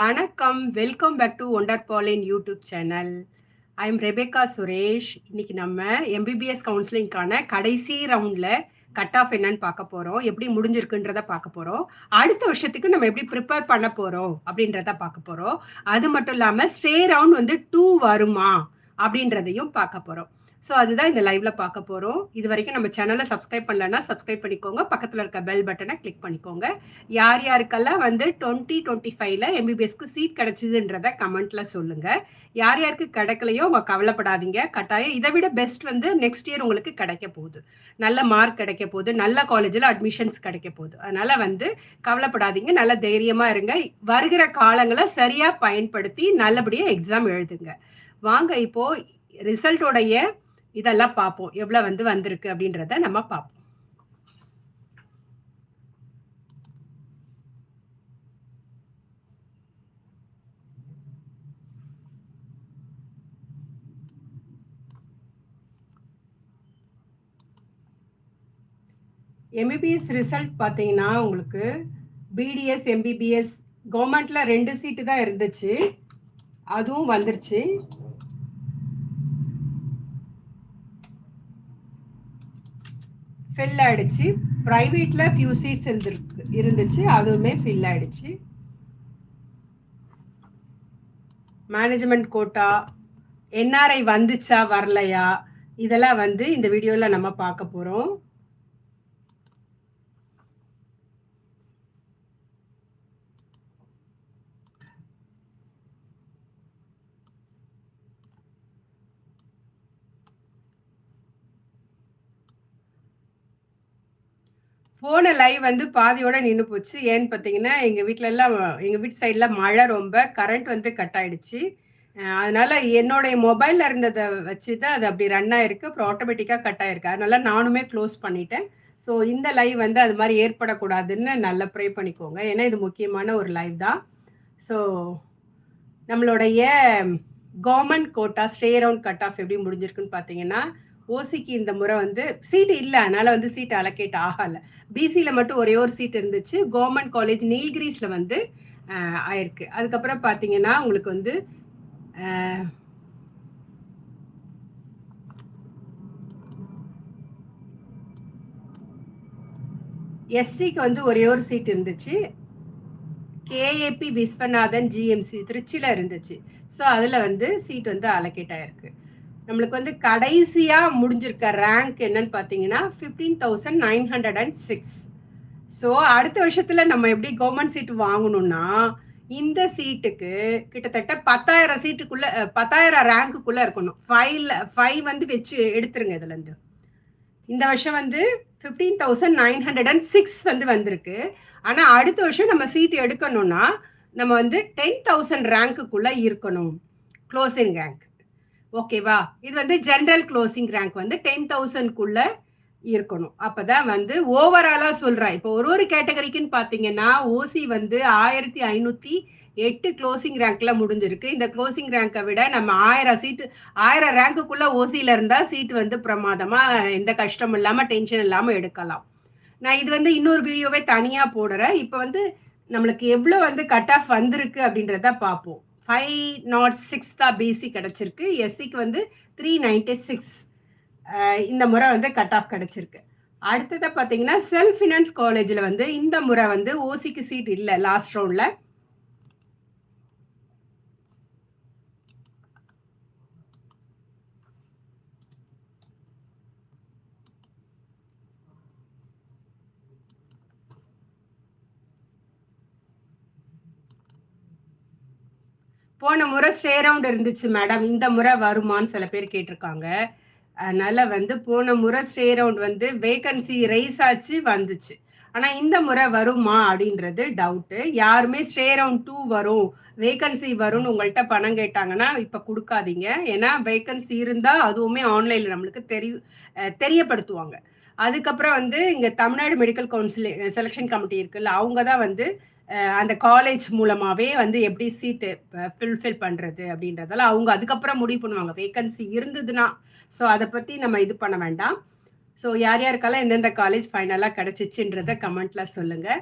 வணக்கம். Welcome back to wonder பாலின் YouTube channel I am Rebecca Suresh இன்னைக்கு நம்ம எம்பிபிஎஸ் கவுன்சிலிங்கான கடைசி ரவுண்டில் கட் ஆஃப் என்னன்னு பார்க்க போகிறோம் எப்படி முடிஞ்சிருக்குன்றத பார்க்க போகிறோம் அடுத்த வருஷத்துக்கு நம்ம எப்படி ப்ரிப்பேர் பண்ண போகிறோம் அப்படின்றத பார்க்க போகிறோம் அது மட்டும் இல்லாமல் ஸ்டே ரவுண்ட் வந்து டூ வருமா அப்படின்றதையும் பார்க்க போகிறோம் ஸோ அதுதான் இந்த லைவ்ல பார்க்க போகிறோம் இது வரைக்கும் நம்ம சேனலை சப்ஸ்கிரைப் பண்ணலன்னா சப்ஸ்கிரைப் பண்ணிக்கோங்க. பக்கத்தில் இருக்க பெல் பட்டனை கிளிக் பண்ணிக்கோங்க. யார் யாருக்கெல்லாம் வந்து டுவெண்ட்டி டுவெண்ட்டி ஃபைவ்ல எம்பிபிஎஸ்க்கு சீட் கிடைச்சிதுன்றத கமெண்ட்ல சொல்லுங்க. யார் யாருக்கு கிடைக்கலையோ அவங்க கவலைப்படாதீங்க. கட்டாயம் இதை விட பெஸ்ட் வந்து நெக்ஸ்ட் இயர் உங்களுக்கு கிடைக்க போகுது. நல்ல மார்க் கிடைக்க போகுது. நல்ல காலேஜில் அட்மிஷன்ஸ் கிடைக்க போகுது. அதனால வந்து கவலைப்படாதீங்க. நல்ல தைரியமா இருங்க. வருகிற காலங்களை சரியா பயன்படுத்தி நல்லபடியாக எக்ஸாம் எழுதுங்க. வாங்க இப்போ ரிசல்ட்டோடைய இதெல்லாம் பார்ப்போம் எவ்வளோ வந்து வந்திருக்கு அப்படின்றத நம்ம பார்ப்போம் எம்பிபிஎஸ் ரிசல்ட் பார்த்தீங்கன்னா உங்களுக்கு பிடிஎஸ் எம்பிபிஎஸ் கவர்மெண்ட்ல ரெண்டு சீட்டு தான் இருந்துச்சு. அதுவும் வந்துருச்சு. ஃபில் ஆயிடுச்சு. ப்ரைவேட்ல ஃபியூ சீட்ஸ் இருந்துருக்கு இருந்துச்சு. அதுவுமே ஃபில் ஆயிடுச்சு. மேனேஜ்மெண்ட் கோட்டா என்ஆர்ஐ வந்துச்சா வரலையா? இதெல்லாம் வந்து இந்த வீடியோவில் நம்ம பார்க்க போகிறோம் போன லைவ் வந்து பாதியோட நின்று போச்சு. ஏன்னு பார்த்தீங்கன்னா எங்கள் வீட்டில எல்லாம் எங்கள் வீட்டு சைடில் மழை ரொம்ப கரண்ட் வந்து கட் ஆயிடுச்சு. அதனால என்னுடைய மொபைலில் இருந்ததை வச்சு தான் அது அப்படி ரன் ஆயிருக்கு. அப்புறம் ஆட்டோமேட்டிக்காக கட் ஆயிருக்கு. அதனால நானுமே க்ளோஸ் பண்ணிட்டேன். ஸோ இந்த லைவ் வந்து அது மாதிரி ஏற்படக்கூடாதுன்னு நல்லா ப்ரே பண்ணிக்கோங்க. ஏன்னா இது முக்கியமான ஒரு லைவ் தான். ஸோ நம்மளுடைய government quota stray round cut off எப்படி முடிஞ்சிருக்குன்னு பார்த்தீங்கன்னா ஓசிக்கு இந்த முறை வந்து சீட்டு இல்லை. அதனால வந்து சீட் அலோகேட் ஆகலை. பிசியில் மட்டும் ஒரே ஒரு சீட் இருந்துச்சு. கவர்மெண்ட் காலேஜ் நீல்கிரீஸில் வந்து ஆயிருக்கு. அதுக்கப்புறம் பார்த்தீங்கன்னா உங்களுக்கு வந்து எஸ்டிக்கு வந்து ஒரே ஒரு சீட் இருந்துச்சு. கேஏபி விஸ்வநாதன் ஜிஎம்சி திருச்சியில் இருந்துச்சு. ஸோ அதில் வந்து சீட் வந்து அலோகேட் ஆயிருக்கு. நம்மளுக்கு வந்து கடைசியாக முடிஞ்சிருக்க ரேங்க் என்னன்னு பார்த்தீங்கன்னா fifteen thousand nine hundred and six so அடுத்த வருஷத்தில் நம்ம எப்படி கவர்மெண்ட் சீட் வாங்கணும்னா இந்த சீட்டுக்கு கிட்டத்தட்ட பத்தாயிரம் சீட்டுக்குள்ள பத்தாயிரம் ரேங்க்குள்ளே இருக்கணும். ஃபைவ்ல ஃபைவ் வந்து வச்சு எடுத்துருங்க இதுலேருந்து. இந்த வருஷம் வந்து fifteen thousand nine hundred and six வந்து வந்திருக்கு. ஆனால் அடுத்த வருஷம் நம்ம சீட்டு எடுக்கணும்னா நம்ம வந்து டென் தௌசண்ட் ரேங்க்குள்ளே இருக்கணும். க்ளோசிங் ரேங்க் ஓகேவா இது வந்து ஜென்ரல் க்ளோசிங் ரேங்க் வந்து டென் தௌசண்ட்குள்ள இருக்கணும். அப்பதான் வந்து ஓவராலா சொல்றேன் இப்போ ஒரு ஒரு கேட்டகரிக்குன்னு பாத்தீங்கன்னா ஓசி வந்து ஆயிரத்தி ஐநூத்தி எட்டு க்ளோசிங் ரேங்க்ல முடிஞ்சிருக்கு. இந்த க்ளோசிங் ரேங்கை விட நம்ம ஆயிரம் சீட்டு ஆயிரம் ரேங்க்குள்ள ஓசியில இருந்தா சீட் வந்து பிரமாதமா எந்த கஷ்டம் இல்லாம டென்ஷன் இல்லாம எடுக்கலாம். நான் இது வந்து இன்னொரு வீடியோவே தனியா போடுறேன். இப்போ வந்து நம்மளுக்கு எவ்வளவு வந்து கட் ஆஃப் வந்திருக்கு அப்படின்றத பார்ப்போம் ஃபைவ் நாட் சிக்ஸ் தான் பிசி கிடச்சிருக்கு. எஸ்சிக்கு வந்து த்ரீ நைன்டி சிக்ஸ் இந்த முறை வந்து கட் ஆஃப் கிடச்சிருக்கு. அடுத்ததை பார்த்தீங்கன்னா செல்ஃப் ஃபினான்ஸ் காலேஜில் வந்து இந்த முறை வந்து ஓசிக்கு சீட் இல்லை லாஸ்ட் ரவுண்டில் போன முறை ஸ்டே ரவுண்ட் இருந்துச்சு மேடம் இந்த முறை வருமான்னு சில பேர் கேட்டிருக்காங்க. அதனால வந்து போன முறை ஸ்டே ரவுண்ட் வந்து வேகன்சி ரைஸ் ஆச்சு வந்துச்சு. ஆனால் இந்த முறை வருமா அப்படின்றது டவுட்டு யாருமே ஸ்டே ரவுண்ட் டூ வரும் வேகன்சி வரும்னு உங்கள்கிட்ட பணம் கேட்டாங்கன்னா இப்போ கொடுக்காதீங்க. ஏன்னா வேகன்சி இருந்தால் அதுவுமே ஆன்லைனில் நம்மளுக்கு தெரிய தெரியப்படுத்துவாங்க. அதுக்கப்புறம் வந்து இங்கே Tamil Nadu medical council selection committee இருக்குல்ல அவங்க தான் வந்து அந்த காலேஜ் மூலமாகவே வந்து எப்படி சீட்டு ஃபில்ஃபில் பண்ணுறது அப்படின்றதெல்லாம் அவங்க அதுக்கப்புறம் முடிவு பண்ணுவாங்க. வேக்கன்சி இருந்ததுன்னா. ஸோ அதை பற்றி நம்ம இது பண்ண வேண்டாம். ஸோ யார் யாருக்கெல்லாம் எந்தெந்த காலேஜ் ஃபைனலாக கிடச்சிச்சுன்றத கமெண்ட்ல சொல்லுங்கள்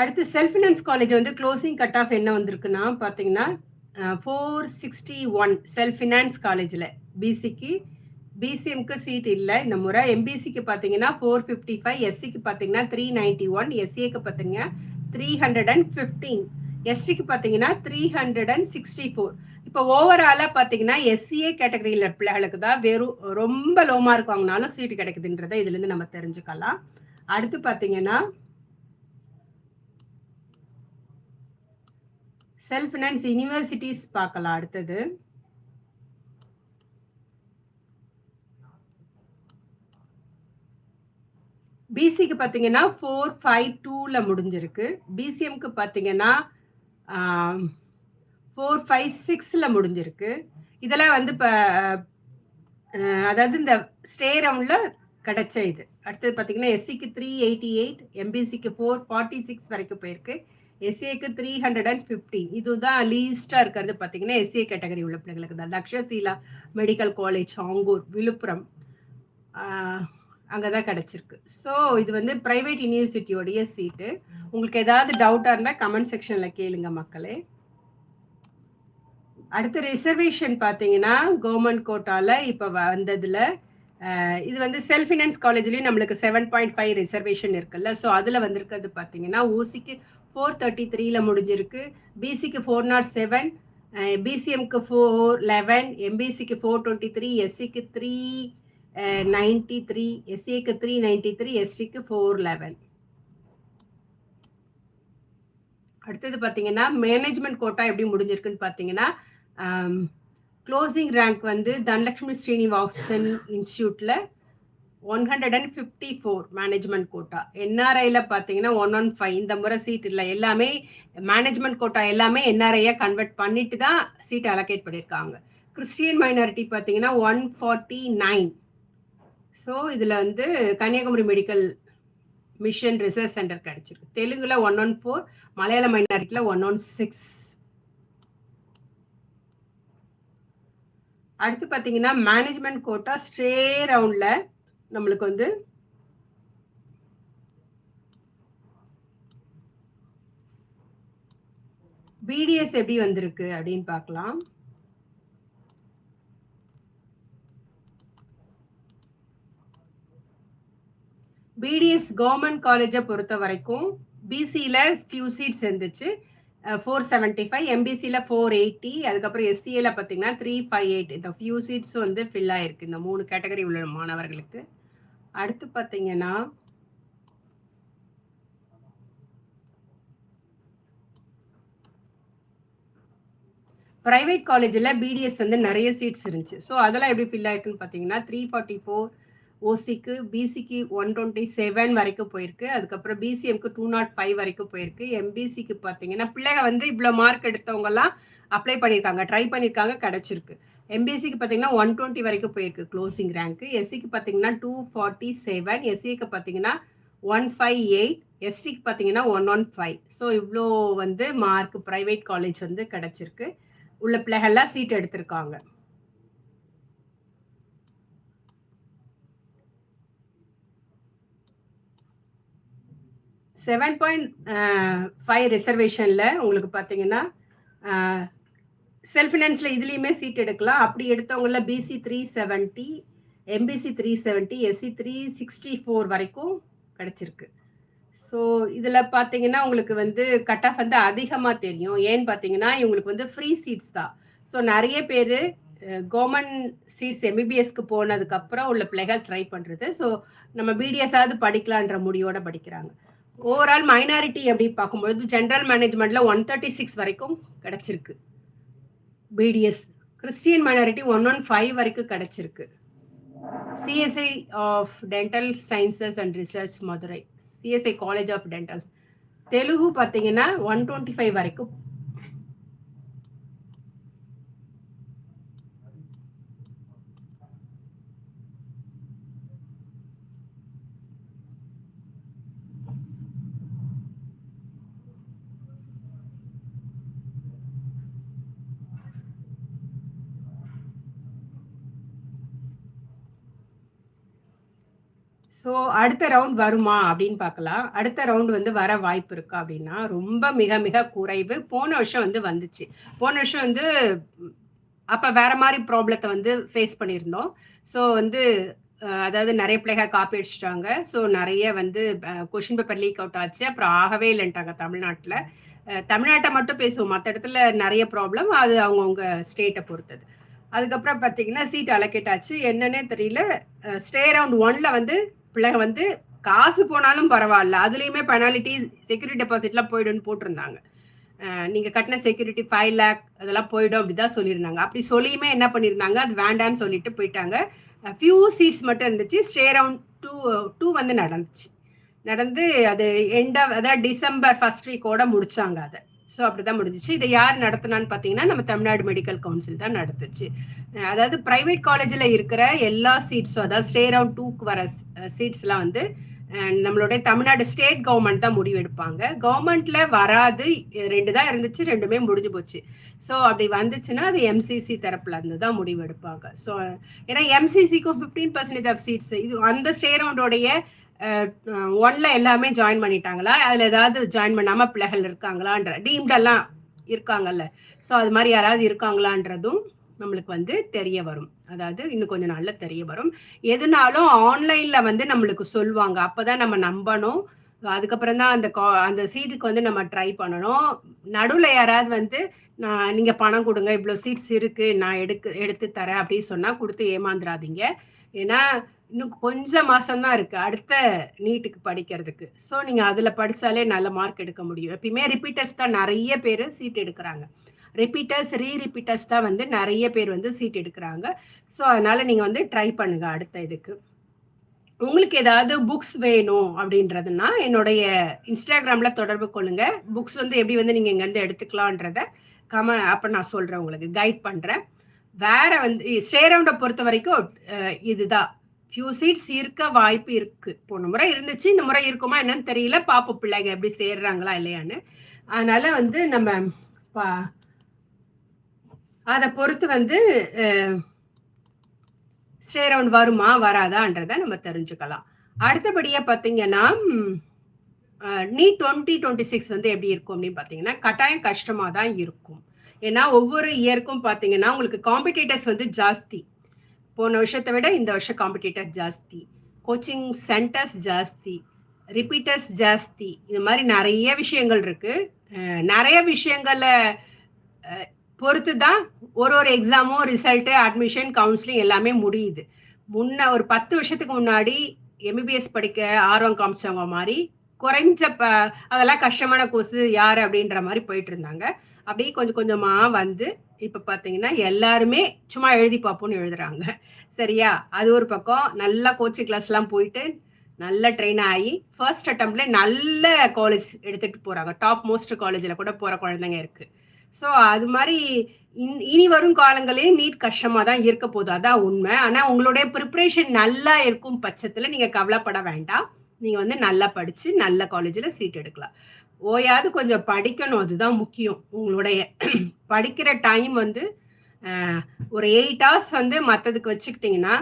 அடுத்து செல்ஃப் ஃபினான்ஸ் காலேஜ் வந்து க்ளோசிங் கட் ஆஃப் என்ன வந்திருக்குன்னா பார்த்தீங்கன்னா four sixty one self finance காலேஜில் பிசிக்கு பிசிஎம்க்கு சீட் இல்லை இந்த முறை. எம்பிசிக்கு பார்த்தீங்கன்னா ஃபோர் ஃபிஃப்டி ஃபைவ் எஸ்சிக்கு பார்த்தீங்கன்னா த்ரீ நைன்டி ஒன் எஸ்சிஏக்கு பார்த்தீங்கன்னா த்ரீ ஹண்ட்ரட் அண்ட் ஃபிஃப்டீன் எஸ்டிக்கு பார்த்தீங்கன்னா three hundred and sixty four இப்போ ஓவராலாக பார்த்தீங்கன்னா எஸ்சிஏ கேட்டகரியில் பிள்ளைகளுக்கு தான் வெறும் ரொம்ப லோ மார்க் வாங்கினாலும் சீட்டு கிடைக்குதுன்றதை இதுலேருந்து நம்ம தெரிஞ்சுக்கலாம். அடுத்து பார்த்தீங்கன்னா செல்ஃப் ஃபினான்ஸ் யூனிவர்சிட்டிஸ் பார்க்கலாம். அடுத்தது. பிசிக்கு பார்த்தீங்கன்னா ஃபோர் ஃபைவ் டூவில் முடிஞ்சிருக்கு. பிசிஎம்க்கு பார்த்தீங்கன்னா ஃபோர் ஃபைவ் சிக்ஸில் முடிஞ்சிருக்கு. இதெல்லாம் வந்து இப்போ அதாவது இந்த ஸ்டே ரவுண்டில் கிடைச்ச இது. அடுத்தது பார்த்தீங்கன்னா எஸ்சிக்கு த்ரீ எயிட்டி எயிட் எம்பிசிக்கு ஃபோர் ஃபார்ட்டி சிக்ஸ் வரைக்கும் போயிருக்கு. எஸ்ஏக்கு த்ரீ ஹண்ட்ரட் அண்ட் ஃபிஃப்டீன் இதுதான் லீஸ்டாக இருக்கிறது பார்த்தீங்கன்னா எஸ்ஏ கேட்டகரி உள்ள பிள்ளைங்களுக்கு தான். தக்ஷசீலா மெடிக்கல் காலேஜ் ஆங்கூர் விழுப்புரம் அங்கே தான் கிடச்சிருக்கு. ஸோ இது வந்து ப்ரைவேட் யூனிவர்சிட்டியோடைய சீட்டு உங்களுக்கு ஏதாவது டவுட்டாக இருந்தால் கமெண்ட் செக்ஷனில் கேளுங்க மக்களே. அடுத்து ரிசர்வேஷன் பார்த்தீங்கன்னா கவர்மெண்ட் கோட்டாவில் இப்போ வந்ததில் இது வந்து செல்ஃப் ஃபினான்ஸ் காலேஜ்லேயும் நம்மளுக்கு செவன் பாயிண்ட் ஃபைவ் ரிசர்வேஷன் இருக்குல்ல. ஸோ அதில் வந்திருக்கிறது பார்த்தீங்கன்னா ஓசிக்கு ஃபோர் தேர்ட்டி த்ரீல முடிஞ்சிருக்கு. பிசிக்கு ஃபோர் நாட் செவன் பிசிஎம்க்கு ஃபோர் லெவன் எம்பிசிக்கு ஃபோர் டுவெண்ட்டி த்ரீ எஸ்சிக்கு த்ரீ நைன்டி த்ரீ எஸ்சிக்கு த்ரீ நைன்டி த்ரீ எஸ்டிக்கு ஃபோர் லெவன் அடுத்தது பார்த்தீங்கன்னா மேனேஜ்மெண்ட் கோட்டா எப்படி முடிஞ்சிருக்குன்னு பார்த்தீங்கன்னா க்ளோசிங் ரேங்க் வந்து தனலக்ஷ்மி ஸ்ரீனிவாசன் இன்ஸ்டியூட்டில் one hundred and fifty four management quota என்ஆர்ஐயில் பார்த்தீங்கன்னா ஒன் ஒன் ஃபைவ் இந்த முறை சீட் இல்லை. எல்லாமே மேனேஜ்மெண்ட் கோட்டா எல்லாமே என்ஆர்ஐயாக கன்வெர்ட் பண்ணிட்டு தான் சீட் அலோகேட் பண்ணியிருக்காங்க கிறிஸ்டியன் மைனாரிட்டி பார்த்தீங்கன்னா ஒன் ஃபார்ட்டி நைன் ஸோ இதில் வந்து Kanyakumari medical mission research centre கிடச்சிருக்கு. தெலுங்கில் ஒன் ஒன் ஃபோர் மலையாள மைனாரிட்டியில் ஒன் ஒன் சிக்ஸ் அடுத்து பார்த்தீங்கன்னா மேனேஜ்மெண்ட் கோட்டா ஸ்ட்ரே ரவுண்டில் நம்மளுக்கு வந்து பிடிஎஸ் எப்படி வந்திருக்கு அப்படின்னு பார்க்கலாம். பிடிஎஸ் கவர்மெண்ட் காலேஜை பொறுத்த வரைக்கும் பிசியில் ஃபியூ சீட்ஸ் இருந்துச்சு. ஃபோர் செவன்ட்டி ஃபைவ் எம்பிசியில் ஃபோர் எயிட்டி அதுக்கப்புறம் எஸ்சிஏல பார்த்தீங்கன்னா த்ரீ ஃபைவ் எயிட் இந்த ஃபியூ சீட்ஸும் வந்து ஃபில் ஆயிருக்கு. இந்த மூணு கேட்டகரி உள்ள மாணவர்களுக்கு. அடுத்து பார்த்தீங்கன்னா ப்ரைவேட் காலேஜில் பிடிஎஸ் வந்து நிறைய சீட்ஸ் இருந்துச்சு. ஸோ அதெல்லாம் எப்படி ஃபில் ஆயிருக்குன்னு பார்த்தீங்கன்னா த்ரீ ஃபார்ட்டி ஃபோர் ஓசிக்கு பிசிக்கு ஒன் டுவெண்ட்டி செவன் வரைக்கும் போயிருக்கு. அதுக்கப்புறம் பிசிஎம்க்கு டூ நாட் ஃபைவ் வரைக்கும் போயிருக்கு. எம்பிசிக்கு பார்த்தீங்கன்னா பிள்ளைங்க வந்து இவ்வளோ மார்க் எடுத்தவங்கலாம் அப்ளை பண்ணியிருக்காங்க ட்ரை பண்ணியிருக்காங்க கிடச்சிருக்கு. எம்பிசிக்கு பார்த்தீங்கன்னா ஒன் டுவெண்ட்டி வரைக்கும் போயிருக்கு க்ளோசிங் ரேங்க்கு எஸ்சிக்கு பார்த்தீங்கன்னா டூ ஃபார்ட்டி செவன் எஸ்சிக்கு பார்த்தீங்கன்னா ஒன் ஃபைவ் எயிட் எஸ்டிக்கு பார்த்தீங்கன்னா ஒன் ஒன் ஃபைவ் ஸோ இவ்வளோ வந்து மார்க் ப்ரைவேட் காலேஜ் வந்து கிடச்சிருக்கு. உள்ள பிள்ளைகள்லாம் சீட் எடுத்திருக்காங்க. செவன் பாயிண்ட் ஃபைவ் ரிசர்வேஷனில் உங்களுக்கு பார்த்தீங்கன்னா செல்ஃப் ஃபினான்ஸில் இதுலேயுமே சீட் எடுக்கலாம். அப்படி எடுத்தவங்கள BC three seventy MBC three seventy SC three sixty four வரைக்கும் கிடச்சிருக்கு. ஸோ இதில் பார்த்தீங்கன்னா உங்களுக்கு வந்து கட் ஆஃப் வந்து அதிகமாக தெரியும். ஏன்னு பார்த்தீங்கன்னா இவங்களுக்கு வந்து ஃப்ரீ சீட்ஸ் தான். ஸோ நிறைய பேர் கவர்மெண்ட் சீட்ஸ் எம்பிபிஎஸ்க்கு போனதுக்கப்புறம் உள்ள பிள்ளைகள் ட்ரை பண்ணுறது ஸோ நம்ம பிடிஎஸ்ஸாவது படிக்கலான்ற முடியோடு படிக்கிறாங்க. ஓவரால் மைனாரிட்டி அப்படி பார்க்கும்பொழுது ஜென்ரல் மேனேஜ்மெண்ட்டில் ஒன் தேர்ட்டி சிக்ஸ் வரைக்கும் கிடச்சிருக்கு. BDS Christian minority one one five வரைக்கும் கிடச்சிருக்கு. CSI of dental sciences and research Madurai CSI college of dental Telugu பார்த்தீங்கன்னா ஒன் டுவெண்ட்டி ஃபைவ் வரைக்கும் ஸோ அடுத்த ரவுண்ட் வருமா அப்படின்னு பார்க்கலாம். அடுத்த ரவுண்ட் வந்து வர வாய்ப்பு இருக்கா அப்படின்னா ரொம்ப மிக மிக குறைவு. போன வருஷம் வந்து வந்துச்சு. போன வருஷம் வந்து அப்போ வேற மாதிரி ப்ராப்ளத்தை வந்து ஃபேஸ் பண்ணியிருந்தோம். ஸோ வந்து அதாவது நிறைய பிள்ளைகள் காப்பி அடிச்சிட்டாங்க. ஸோ நிறைய வந்து கொஷின் பேப்பர் லீக் அவுட் ஆச்சு. அப்புறம் ஆகவே இல்லைன்ட்டாங்க தமிழ்நாட்டில். தமிழ்நாட்டை மட்டும் பேசுவோம். மற்ற இடத்துல நிறைய ப்ராப்ளம் அது அவங்கவுங்க ஸ்டேட்டை பொறுத்தது. அதுக்கப்புறம் பார்த்தீங்கன்னா சீட் அலோகேட் ஆச்சு. என்னன்னே தெரியல. ஸ்டே ரவுண்ட் ஒன்ல வந்து பிள்ளைங்க வந்து காசு போனாலும் பரவாயில்ல. அதுலேயுமே பெனாலிட்டி செக்யூரிட்டி டெபாசிட்லாம் போயிடும்னு போட்டிருந்தாங்க. நீங்கள் கட்டின செக்யூரிட்டி ஃபைவ் லேக் அதெல்லாம் போயிடும் அப்படிதான் சொல்லியிருந்தாங்க. அப்படி சொல்லியுமே என்ன பண்ணியிருந்தாங்க? அது வேண்டான்னு சொல்லிட்டு போயிட்டாங்க. ஃபியூ சீட்ஸ் மட்டும் இருந்துச்சு. ஸ்டே ரவுண்ட் டூ டூ வந்து நடந்துச்சு. நடந்து அது எண்ட் அதாவது டிசம்பர் ஃபர்ஸ்ட் வீக்கோட முடிச்சாங்க அதை. ஸோ அப்படிதான் முடிஞ்சிச்சு. இதை யார் நடத்தினான்னு பார்த்தீங்கன்னா நம்ம தமிழ்நாடு மெடிக்கல் கவுன்சில் தான் நடத்துச்சு. அதாவது பிரைவேட் காலேஜில் இருக்கிற எல்லா சீட்ஸும் அதாவது ஸ்டே ரவுண்ட் டூக்கு வர சீட்ஸ்லாம் வந்து நம்மளுடைய தமிழ்நாடு ஸ்டேட் கவர்மெண்ட் தான் முடிவு எடுப்பாங்க. கவர்மெண்ட்ல வராது ரெண்டு தான் இருந்துச்சு ரெண்டுமே முடிஞ்சு போச்சு. ஸோ அப்படி வந்துச்சுன்னா அது எம்சிசி தரப்புல இருந்து தான் முடிவு எடுப்பாங்க. ஸோ ஏன்னா எம்சிசிக்கும் ஃபிஃப்டீன் பர்சன்டேஜ் ஆஃப் சீட்ஸ் இது அந்த ஸ்டே ரவுண்டோடைய ஒன்ல எல்லாமே ஜாயின் பண்ணிட்டாங்களா? அதுல ஏதாவது ஜாயின் பண்ணாம பிள்ளைகள் இருக்காங்களான்ற டீம்டெல்லாம் இருக்காங்கல்ல. ஸோ அது மாதிரி யாராவது இருக்காங்களான்றதும் நம்மளுக்கு வந்து தெரிய வரும். அதாவது இன்னும் கொஞ்சம் நாள்ல தெரிய வரும். எதுனாலும் ஆன்லைன்ல வந்து நம்மளுக்கு சொல்லுவாங்க. அப்போதான் நம்ம நம்பணும். அதுக்கப்புறம் தான் அந்த கா- அந்த சீட்டுக்கு வந்து நம்ம ட்ரை பண்ணணும். நடுவில் யாராவது வந்து நான் நீங்கள் பணம் கொடுங்க இவ்வளோ சீட்ஸ் இருக்குது நான் எடுக்க எடுத்து தரேன் அப்படின்னு சொன்னால் கொடுத்து ஏமாந்துடாதீங்க ஏன்னா இன்னும் கொஞ்சம் மாசம்தான் இருக்கு. அடுத்த நீட்டுக்கு படிக்கிறதுக்கு. ஸோ நீங்க அதுல படிச்சாலே நல்ல மார்க் எடுக்க முடியும். எப்பயுமே ரிப்பீட்டர்ஸ் தான் நிறைய பேர் சீட் எடுக்கிறாங்க. ரிப்பீட்டர்ஸ் ரீ ரிப்பீட்டர்ஸ் தான் வந்து நிறைய பேர் வந்து சீட் எடுக்கிறாங்க. ஸோ அதனால நீங்க வந்து ட்ரை பண்ணுங்க அடுத்த இதுக்கு. உங்களுக்கு ஏதாவது புக்ஸ் வேணும் அப்படின்றதுன்னா என்னுடைய இன்ஸ்டாகிராமில் தொடர்பு கொள்ளுங்க. புக்ஸ் வந்து எப்படி வந்து நீங்கள் இங்கேருந்து எடுத்துக்கலான்றத கம அப்போ நான் சொல்கிறேன் உங்களுக்கு. கைட் பண்ணுறேன் வேற வந்து ஸ்டேரவுண்டை பொறுத்த வரைக்கும் இதுதான். ஃபியூ சீட்ஸ் இருக்க வாய்ப்பு இருக்கு. போன முறை இருந்துச்சு இந்த முறை இருக்குமா என்னன்னு தெரியல பாப்ப பிள்ளைங்க எப்படி சேர்றாங்களா இல்லையான்னு. அதனால வந்து நம்ம பா- அதை பொறுத்து வந்து ஸ்டே ரவுண்ட் வருமா வராதான்றதை நம்ம தெரிஞ்சுக்கலாம். அடுத்தபடியாக பார்த்தீங்கன்னா நீ டுவெண்ட்டி டுவெண்ட்டி சிக்ஸ் வந்து எப்படி இருக்கும் அப்படின்னு பார்த்தீங்கன்னா கட்டாயம் கஷ்டமாக தான் இருக்கும். ஏன்னா ஒவ்வொரு இயருக்கும் பார்த்தீங்கன்னா உங்களுக்கு காம்படிட்டர்ஸ் வந்து ஜாஸ்தி. போன வருஷத்தை விட இந்த வருஷம் காம்படிட்டர் ஜாஸ்தி. கோச்சிங் சென்டர்ஸ் ஜாஸ்தி. ரிப்பீட்டர்ஸ் ஜாஸ்தி. இது மாதிரி நிறைய விஷயங்கள் இருக்குது நிறைய விஷயங்களை பொறுத்து தான் ஒரு ஒரு எக்ஸாமும் ரிசல்ட்டு அட்மிஷன் கவுன்சிலிங் எல்லாமே முடியுது. முன்ன ஒரு பத்து வருஷத்துக்கு முன்னாடி எம்பிபிஎஸ் படிக்க ஆர்வம் காமிச்சவங்க மாதிரி குறைஞ்ச ப அதெல்லாம் கஷ்டமான கோர்ஸ் யார் அப்படின்ற மாதிரி போயிட்டு இருந்தாங்க. அப்படியே கொஞ்சம் கொஞ்சமாக வந்து இப்போ பார்த்தீங்கன்னா எல்லாருமே சும்மா எழுதி பார்ப்போம்னு எழுதுறாங்க. சரியா? அது ஒரு பக்கம் நல்ல கோச்சிங் கிளாஸ்லாம் போயிட்டு நல்ல ட்ரெயின் ஆகி ஃபர்ஸ்ட் அட்டம்ப்ட்ல நல்ல காலேஜ் எடுத்துகிட்டு போகிறாங்க டாப் மோஸ்ட் காலேஜில் கூட போகிற குழந்தைங்க இருக்குது ஸோ அது மாதிரி இன்- இனி வரும் காலங்களில் நீட் கஷ்டமாக தான் இருக்க போகுது. அதான் உண்மை. ஆனால் உங்களுடைய ப்ரிப்பரேஷன் நல்லா இருக்கும் பட்சத்தில் நீங்கள் கவலைப்பட வேண்டாம். நீங்கள் வந்து நல்லா படித்து நல்ல காலேஜில் சீட் எடுக்கலாம். ஓயாது கொஞ்சம் படிக்கணும் அதுதான் முக்கியம். உங்களுடைய படிக்கிற டைம் வந்து ஒரு எயிட் ஹவர்ஸ் வந்து மற்றதுக்கு வச்சுக்கிட்டிங்கன்னா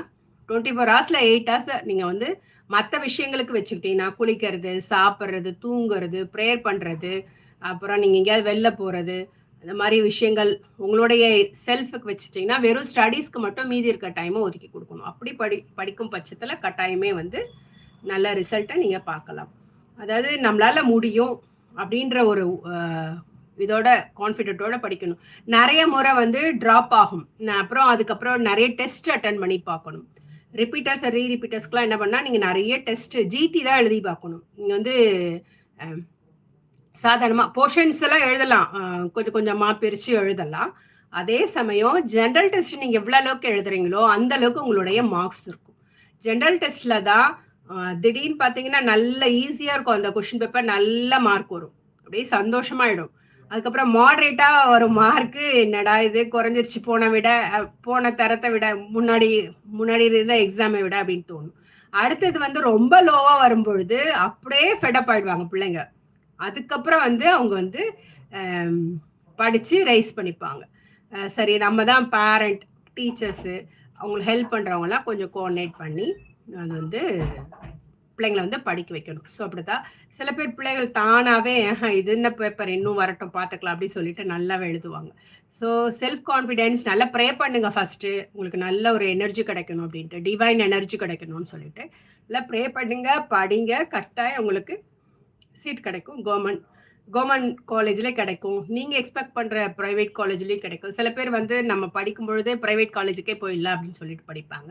டுவெண்ட்டி ஃபோர் ஹவர்ஸில் எயிட் ஹவர்ஸ் நீங்கள் வந்து மற்ற விஷயங்களுக்கு வச்சுக்கிட்டிங்கன்னா குளிக்கிறது சாப்பிட்றது தூங்குறது ப்ரேயர் பண்ணுறது அப்புறம் நீங்கள் எங்கேயாவது வெளில போகிறது இந்த மாதிரி விஷயங்கள் உங்களுடைய செல்ஃபுக்கு வச்சுட்டிங்கன்னா வெறும் ஸ்டடீஸ்க்கு மட்டும் மீதி இருக்க டைமை ஒதுக்கி கொடுக்கணும். அப்படி படி படிக்கும் பட்சத்தில் கட்டாயமே வந்து நல்ல ரிசல்ட்டை நீங்கள் பார்க்கலாம் அதாவது நம்மளால முடியும் அப்படின்ற ஒரு இதோட கான்ஃபிடென்ட்டோட படிக்கணும். நிறைய முறை வந்து ட்ராப் ஆகும். அப்புறம் அதுக்கப்புறம் நிறைய டெஸ்ட் அட்டன் பண்ணி பார்க்கணும். ரிப்பீட்டர்ஸ் ரீ ரிப்பீட்டர்ஸ்க்கெலாம் என்ன பண்ணால் நீங்கள் நிறைய டெஸ்ட்டு ஜிடி தான் எழுதி பார்க்கணும். நீங்கள் வந்து சாதாரணமாக போர்ஷன்ஸ் எல்லாம் எழுதலாம். கொஞ்சம் கொஞ்சமாக பிரித்து எழுதலாம். அதே சமயம் ஜென்ரல் டெஸ்ட் நீங்கள் எவ்வளோ அளவுக்கு எழுதுறீங்களோ அந்த அளவுக்கு உங்களுடைய மார்க்ஸ் இருக்கும். ஜென்ரல் டெஸ்ட்டில் தான் திடீர்னு பார்த்தீங்கன்னா நல்ல ஈஸியாக இருக்கும் அந்த கொஷின் பேப்பர் நல்ல மார்க் வரும். அப்படியே சந்தோஷமாயிடும். அதுக்கப்புறம் மாடரேட்டா ஒரு மார்க்கு என்னடா இது குறைஞ்சிருச்சு போன விட போன தரத்தை விட முன்னாடி முன்னாடி இருந்த எக்ஸாமை விட அப்படின்னு தோணும். அடுத்தது வந்து ரொம்ப லோவா வரும்பொழுது அப்படியே ஃபெடப் ஆயிடுவாங்க பிள்ளைங்க. அதுக்கப்புறம் வந்து அவங்க வந்து படித்து படிச்சு ரைஸ் பண்ணிப்பாங்க. சரி நம்ம தான் பேரண்ட் டீச்சர்ஸு அவங்களுக்கு ஹெல்ப் பண்ணுறவங்களாம் கொஞ்சம் கோஆர்டினேட் பண்ணி அது வந்து பிள்ளைங்களை வந்து படிக்க வைக்கணும். ஸோ அப்படிதான் சில பேர் பிள்ளைகள் தானாகவே இது என்ன பேப்பர் இன்னும் வரட்டும் பார்த்துக்கலாம் அப்படின்னு சொல்லிட்டு நல்லாவே எழுதுவாங்க. ஸோ செல்ஃப் கான்ஃபிடென்ஸ் நல்லா ப்ரே பண்ணுங்க ஃபஸ்ட்டு உங்களுக்கு நல்ல ஒரு எனர்ஜி கிடைக்கணும் அப்படின்ட்டு டிவைன் எனர்ஜி கிடைக்கணும்னு சொல்லிட்டு நல்லா ப்ரே பண்ணுங்க படிங்க கட்டாயம் உங்களுக்கு சீட் கிடைக்கும். கவர்மெண்ட் கவர்மெண்ட் காலேஜ்லேயே கிடைக்கும். நீங்கள் எக்ஸ்பெக்ட் பண்ணுற ப்ரைவேட் காலேஜ்லேயும் கிடைக்கும். சில பேர் வந்து நம்ம படிக்கும் பொழுதே ப்ரைவேட் காலேஜுக்கே போயிடலாம் அப்படின்னு சொல்லிட்டு படிப்பாங்க.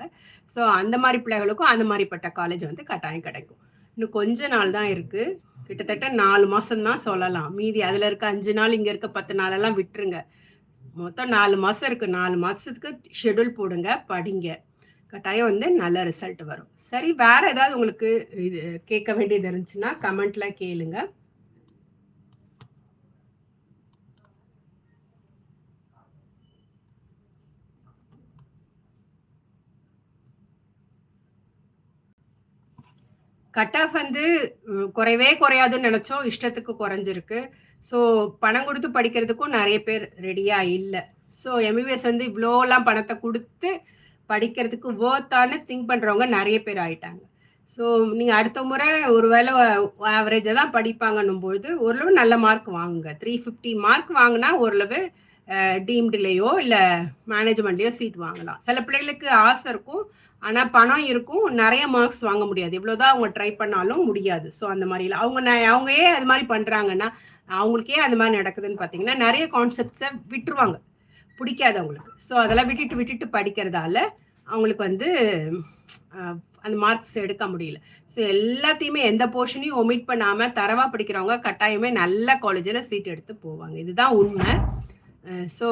ஸோ அந்த மாதிரி பிள்ளைகளுக்கும் அந்த மாதிரிப்பட்ட காலேஜ் வந்து கட்டாயம் கிடைக்கும். இன்னும் கொஞ்ச நாள் தான் இருக்குது கிட்டத்தட்ட நாலு மாதம் தான் சொல்லலாம். மீதி அதில் இருக்க அஞ்சு நாள் இங்கே இருக்க பத்து நாளெல்லாம் விட்டுருங்க. மொத்தம் நாலு மாதம் இருக்குது நாலு மாதத்துக்கு ஷெடியூல் போடுங்க படிங்க. கட்டாயம் வந்து நல்ல ரிசல்ட் வரும். சரி வேறு ஏதாவது உங்களுக்கு இது கேட்க வேண்டியது இருந்துச்சுன்னா கமெண்ட்லாம் கேளுங்கள் கட் ஆஃப் வந்து குறையவே குறையாதுன்னு நினைச்சோம். இஷ்டத்துக்கு குறைஞ்சிருக்கு. ஸோ பணம் கொடுத்து படிக்கிறதுக்கும் நிறைய பேர் ரெடியா இல்லை. ஸோ எம்பிபிஎஸ் வந்து இவ்வளோலாம் பணத்தை கொடுத்து படிக்கிறதுக்கு வேர்த்தான திங்க் பண்ணுறவங்க நிறைய பேர் ஆயிட்டாங்க. ஸோ நீங்கள் அடுத்த முறை ஒரு வேளை ஆவரேஜாக தான் படிப்பாங்கன்னும் பொழுது ஓரளவு நல்ல மார்க் வாங்குங்க. த்ரீ ஃபிஃப்டி மார்க் வாங்கினா ஓரளவு டீம்டுலேயோ இல்லை மேனேஜ்மெண்ட்லேயோ சீட் வாங்கலாம். சில பிள்ளைகளுக்கு ஆசை இருக்கும். ஆனால் பணம் இருக்கும். நிறைய மார்க்ஸ் வாங்க முடியாது. இவ்வளோதான் அவங்க ட்ரை பண்ணாலும் முடியாது. ஸோ அந்த மாதிரிலாம் அவங்க ந- அவங்க ஏன் அது மாதிரி பண்ணுறாங்கன்னா அவங்களுக்கே அந்த மாதிரி நடக்குதுன்னு பார்த்தீங்கன்னா நிறைய கான்செப்ட்ஸை விட்டுருவாங்க. பிடிக்காது அவங்களுக்கு ஸோ அதெல்லாம் விட்டுட்டு விட்டுட்டு படிக்கிறதால அவங்களுக்கு வந்து அந்த மார்க்ஸ் எடுக்க முடியல. ஸோ எல்லாத்தையுமே எந்த போர்ஷனையும் ஒமிட் பண்ணாமல் தரவாக படிக்கிறவங்க கட்டாயமே நல்ல காலேஜில் சீட் எடுத்து போவாங்க. இதுதான் உண்மை. ஸோ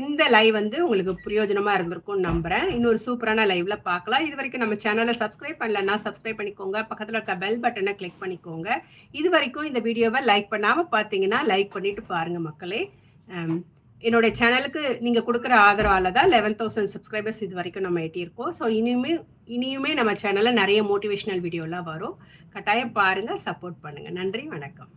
இந்த லைவ் வந்து உங்களுக்கு பிரயோஜனமாக இருந்திருக்கும்னு நம்புகிறேன் இன்னொரு சூப்பரான லைவ்ல பார்க்கலாம் இது வரைக்கும் நம்ம சேனலை சப்ஸ்கிரைப் பண்ணலன்னா சப்ஸ்கிரைப் பண்ணிக்கோங்க. பக்கத்தில் இருக்க பெல் பட்டனை கிளிக் பண்ணிக்கோங்க. இது வரைக்கும் இந்த வீடியோவை லைக் பண்ணாமல் பார்த்தீங்கன்னா லைக் பண்ணிட்டு பாருங்கள் மக்களே. அம், என்னோட சேனலுக்கு நீங்கள் கொடுக்குற ஆதரவால தான் லெவன் தௌசண்ட் சப்ஸ்கிரைபர்ஸ் இது வரைக்கும் நம்ம எட்டியிருக்கோம். ஸோ இனிமே இனியுமே நம்ம சேனலில் நிறைய மோட்டிவேஷனல் வீடியோலாம் வரும். கட்டாயம் பாருங்கள் சப்போர்ட் பண்ணுங்கள் நன்றி வணக்கம்.